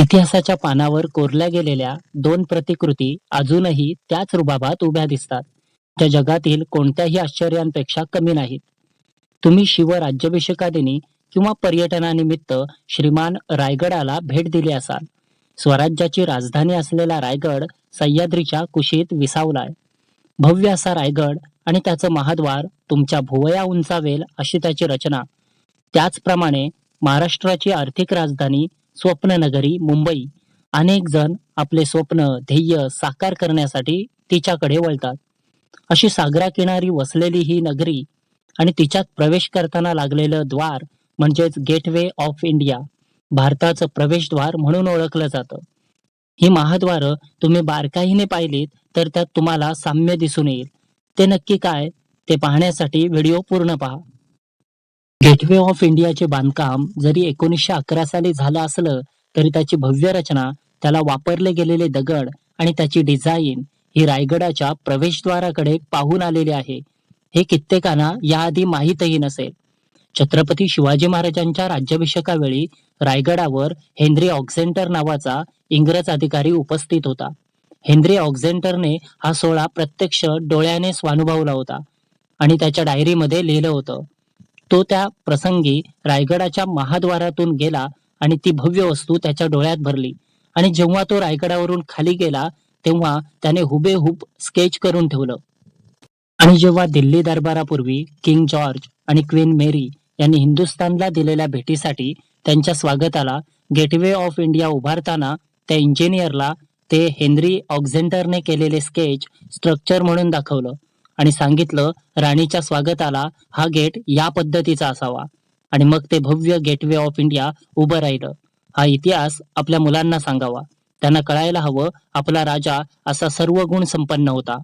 इतिहासाच्या पानावर कोरल्या गेलेल्या दोन प्रतिकृती अजूनही त्याच रुबाबात उभ्या दिसतात. त्या जगातील कोणत्याही आश्चर्यांपेक्षा कमी नाहीत. तुम्ही शिव राज्याभिषेकादिनी किंवा पर्यटनानिमित्त श्रीमान रायगडाला भेट दिली असाल. स्वराज्याची राजधानी असलेला रायगड सह्याद्रीच्या कुशीत विसावलाय. भव्य असा रायगड आणि त्याचं महाद्वार तुमच्या भुवया उंचावेल अशी त्याची रचना. त्याचप्रमाणे महाराष्ट्राची आर्थिक राजधानी स्वप्ननगरी मुंबई. अनेक जण आपले स्वप्न ध्येय साकार करण्यासाठी तिच्याकडे वळतात. अशी सागरा किनारी वसलेली ही नगरी आणि तिच्यात प्रवेश करताना लागलेलं द्वार म्हणजेच गेटवे ऑफ इंडिया भारताचं प्रवेशद्वार म्हणून ओळखलं जातं. ही महाद्वारं तुम्ही बारकाईने पाहिलीत तर त्यात तुम्हाला साम्य दिसून येईल. ते नक्की काय? ते पाहण्यासाठी व्हिडिओ पूर्ण पहा. गेटवे ऑफ इंडियाचे बांधकाम जरी एकोणीसशे अकरा साली झालं असलं तरी त्याची भव्य रचना त्याला वापरले गेलेले दगड आणि त्याची डिझाईन ही रायगडाच्या प्रवेशद्वाराकडे पाहून आलेली आहे. हे कित्येकांना याआधी माहीतही नसेल. छत्रपती शिवाजी महाराजांच्या राज्याभिषेकावेळी रायगडावर हेनरी ऑक्झेंटर नावाचा इंग्रज अधिकारी उपस्थित होता. हेनरी ऑक्झेंटरने हा सोहळा प्रत्यक्ष डोळ्याने स्वानुभवला होता आणि त्याच्या डायरीमध्ये लिहिलं होतं तो त्या प्रसंगी रायगडाच्या महाद्वारातून गेला आणि ती भव्य वस्तू त्याच्या डोळ्यात भरली. आणि जेव्हा तो रायगडावरून खाली गेला तेव्हा त्याने हुबेहूब स्केच करून ठेवलं. आणि जेव्हा दिल्ली दरबारापूर्वी किंग जॉर्ज आणि क्वीन मेरी यांनी हिंदुस्थानला दिलेल्या भेटीसाठी त्यांच्या स्वागताला गेटवे ऑफ इंडिया उभारताना त्या इंजिनियरला ते हेनरी ऑक्झेंटरने केलेले स्केच स्ट्रक्चर म्हणून दाखवलं. आणि सांगितलं राणीच्या स्वागताला हा गेट या पद्धतीचा असावा. आणि मग ते भव्य गेटवे ऑफ इंडिया उभं राहिलं. हा इतिहास आपल्या मुलांना सांगावा. त्यांना कळायला हवं आपला राजा असा सर्व गुण संपन्न होता.